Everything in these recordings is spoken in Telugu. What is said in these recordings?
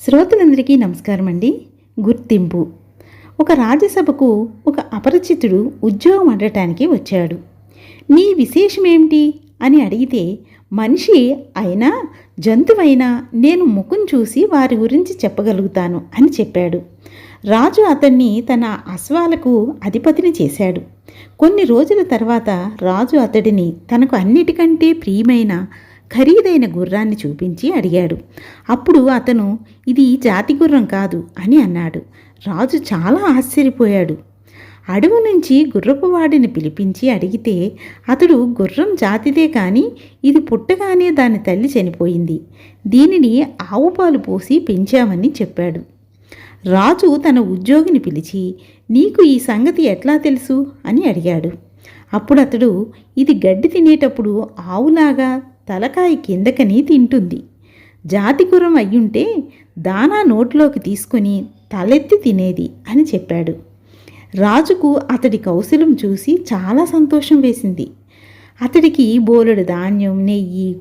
శ్రోతలందరికీ నమస్కారం అండి గుర్తింపు. ఒక రాజ్యసభకు ఒక అపరిచితుడు ఉద్యోగం అడటానికి వచ్చాడు. నీ విశేషమేమిటి? అని అడిగితే మనిషి అయినా జంతువైనా నేను ముఖం చూసి వారి గురించి చెప్పగలుగుతాను అని చెప్పాడు. రాజు అతన్ని తన అశ్వాలకు అధిపతిని చేశాడు. కొన్ని రోజుల తర్వాత రాజు అతడిని తనకు అన్నిటికంటే ప్రియమైన ఖరీదైన గుర్రాన్ని చూపించి అడిగాడు. అప్పుడు అతను ఇది జాతి గుర్రం కాదు అని అన్నాడు. రాజు చాలా ఆశ్చర్యపోయాడు. అడవి నుంచి గుర్రపువాడిని పిలిపించి అడిగితే అతడు గుర్రం జాతిదే కానీ ఇది పుట్టగానే దాని తల్లి చనిపోయింది. దీనిని ఆవుపాలు పోసి పెంచామని చెప్పాడు. రాజు తన ఉద్యోగిని పిలిచి నీకు ఈ సంగతి ఎట్లా తెలుసు? అని అడిగాడు. అప్పుడు అతడు ఇది గడ్డి తినేటప్పుడు ఆవులాగా తలకాయ కిందకని తింటుంది. జాతి అయ్యుంటే దానా నోట్లోకి తీసుకొని తలెత్తి తినేది అని చెప్పాడు. రాజుకు అతడి కౌశలం చూసి చాలా సంతోషం వేసింది. అతడికి బోలెడు ధాన్యం నెయ్యి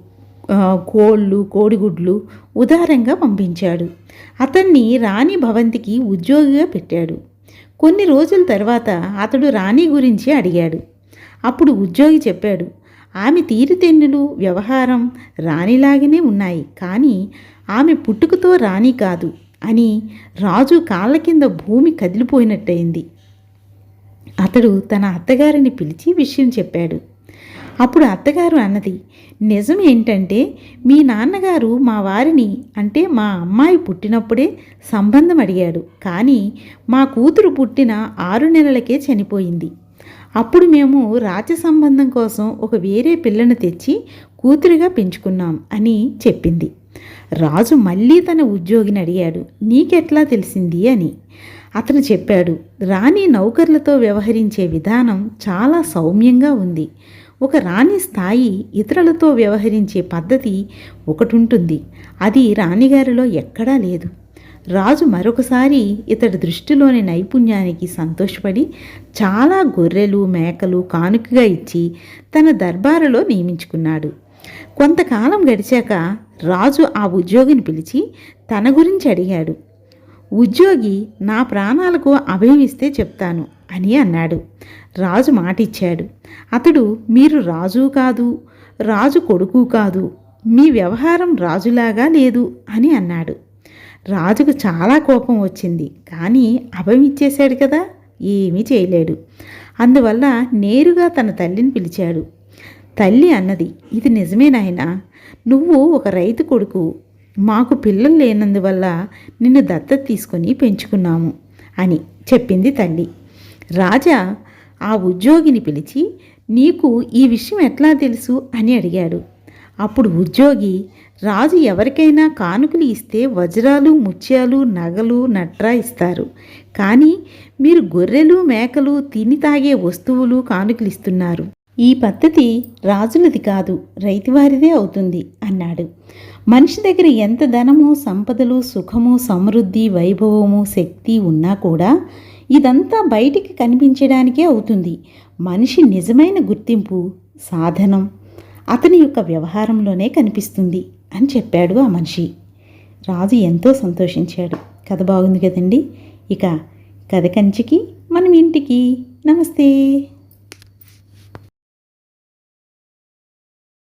కోళ్ళు కోడిగుడ్లు ఉదారంగా పంపించాడు. అతన్ని రాణి భవంతికి ఉద్యోగిగా పెట్టాడు. కొన్ని రోజుల తర్వాత అతడు రాణి గురించి అడిగాడు. అప్పుడు ఉద్యోగి చెప్పాడు ఆమె తీరుతెన్నులు వ్యవహారం రాణిలాగానే ఉన్నాయి. కానీ ఆమె పుట్టుకతో రాణి కాదు అని రాజు కాళ్ళ కింద భూమి కదిలిపోయినట్టయింది. అతడు తన అత్తగారిని పిలిచి విషయం చెప్పాడు. అప్పుడు అత్తగారు అన్నది నిజం ఏంటంటే మీ నాన్నగారు మా వారిని అంటే మా అమ్మాయి పుట్టినప్పుడే సంబంధం అడిగాడు. కానీ మా కూతురు పుట్టిన ఆరు నెలలకే చనిపోయింది. అప్పుడు మేము రాజ్య సంబంధం కోసం ఒక వేరే పిల్లను తెచ్చి కూతురుగా పెంచుకున్నాం అని చెప్పింది. రాజు మళ్ళీ తన ఉద్యోగిని అడిగాడు నీకెట్లా తెలిసింది? అని. అతను చెప్పాడు రాణి నౌకర్లతో వ్యవహరించే విధానం చాలా సౌమ్యంగా ఉంది. ఒక రాణి స్థాయి ఇతరులతో వ్యవహరించే పద్ధతి ఒకటుంటుంది. అది రాణిగారిలో ఎక్కడా లేదు. రాజు మరొకసారి ఇతడి దృష్టిలోని నైపుణ్యానికి సంతోషపడి చాలా గొర్రెలు మేకలు కానుకగా ఇచ్చి తన దర్బారులో నియమించుకున్నాడు. కొంతకాలం గడిచాక రాజు ఆ ఉద్యోగిని పిలిచి తన గురించి అడిగాడు. ఉద్యోగి నా ప్రాణాలకు అభయమిస్తే చెప్తాను అని అన్నాడు. రాజు మాటిచ్చాడు. అతడు మీరు రాజు కాదు రాజు కొడుకు కాదు మీ వ్యవహారం రాజులాగా లేదు అని అన్నాడు. రాజుకు చాలా కోపం వచ్చింది. కానీ అభయం ఇచ్చేశాడు కదా? ఏమీ చేయలేడు. అందువల్ల నేరుగా తన తల్లిని పిలిచాడు. తల్లి అన్నది ఇది నిజమే నాయన. నువ్వు ఒక రైతు కొడుకు. మాకు పిల్లలు లేనందువల్ల నిన్ను దత్తత తీసుకొని పెంచుకున్నాము అని చెప్పింది తల్లి. రాజా ఆ ఉద్యోగిని పిలిచి నీకు ఈ విషయం ఎట్లా తెలుసు? అని అడిగాడు. అప్పుడు ఉద్యోగి రాజు ఎవరికైనా కానుకలు ఇస్తే వజ్రాలు ముత్యాలు నగలు నట్రా ఇస్తారు. కానీ మీరు గొర్రెలు మేకలు తిని తాగే వస్తువులు కానుకలు ఇస్తున్నారు. ఈ పద్ధతి రాజులది కాదు రైతువారిదే అవుతుంది అన్నాడు. మనిషి దగ్గర ఎంత ధనము సంపదలు సుఖము సమృద్ధి వైభవము శక్తి ఉన్నా కూడా ఇదంతా బయటికి కనిపించడానికే అవుతుంది. మనిషి నిజమైన గుర్తింపు సాధనం అతని యొక్క వ్యవహారంలోనే కనిపిస్తుంది అని చెప్పాడు ఆ మనిషి. రాజు ఎంతో సంతోషించాడు. కథ బాగుంది కదండి. ఇక కథ కంచికి మనం ఇంటికి. నమస్తే.